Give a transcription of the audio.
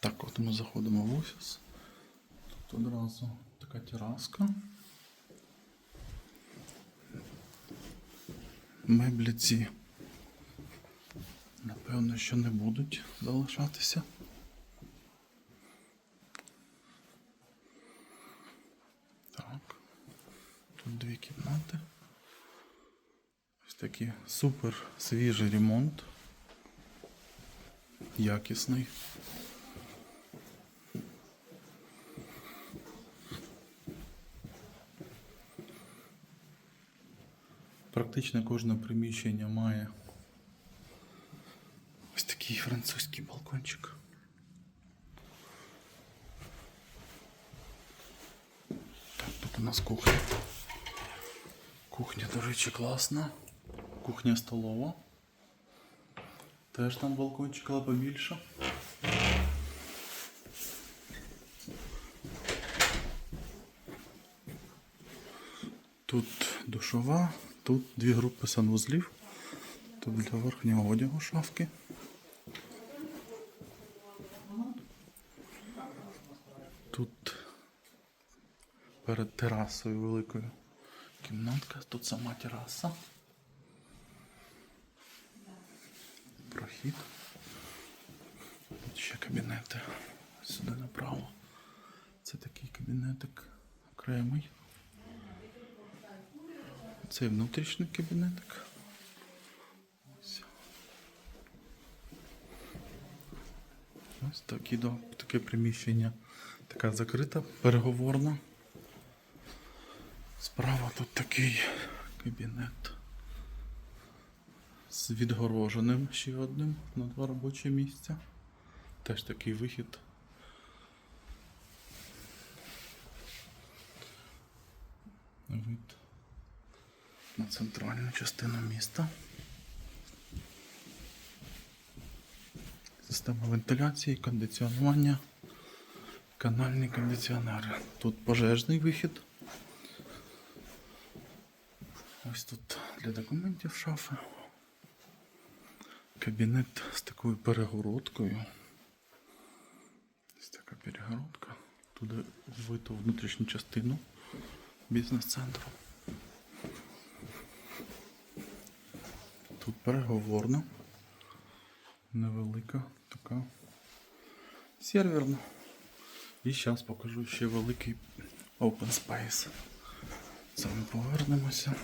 Так, от ми заходимо в офіс. Тут одразу така тераска. Меблі ці, напевно, що не будуть залишатися. Так. Тут дві кімнати. Ось такий супер свіжий ремонт. Якісний. Практично кожне приміщення має ось такий французький балкончик. Так, тут у нас кухня. Кухня, до речі, класна. Кухня столова. Теж там балкончик, але побільше. Тут душова, Тут дві групи санвузлів. Тут для верхнього одягу шафки. Тут перед терасою великою кімнатка, тут сама тераса. Прохід. Тут ще кабінети. Сюди направо. Це такий кабінетик окремий. Це внутрішній кабінетик. Ось. Ось такі, до- таке приміщення. Така закрита, переговорна. Справа тут такий кабінет з відгороженим ще одним на два робочі місця. Теж такий вихід. Вид на центральну частину міста. Система вентиляції, кондиціонування, канальні кондиціонери. Тут пожежний вихід. Ось тут для документів шафи. Кабінет з такою перегородкою. Ось така перегородка. Туди вбито внутрішню частину бізнес-центру. Тут переговорна. Невелика така серверна. І зараз покажу ще великий open space. Це ми повернемося.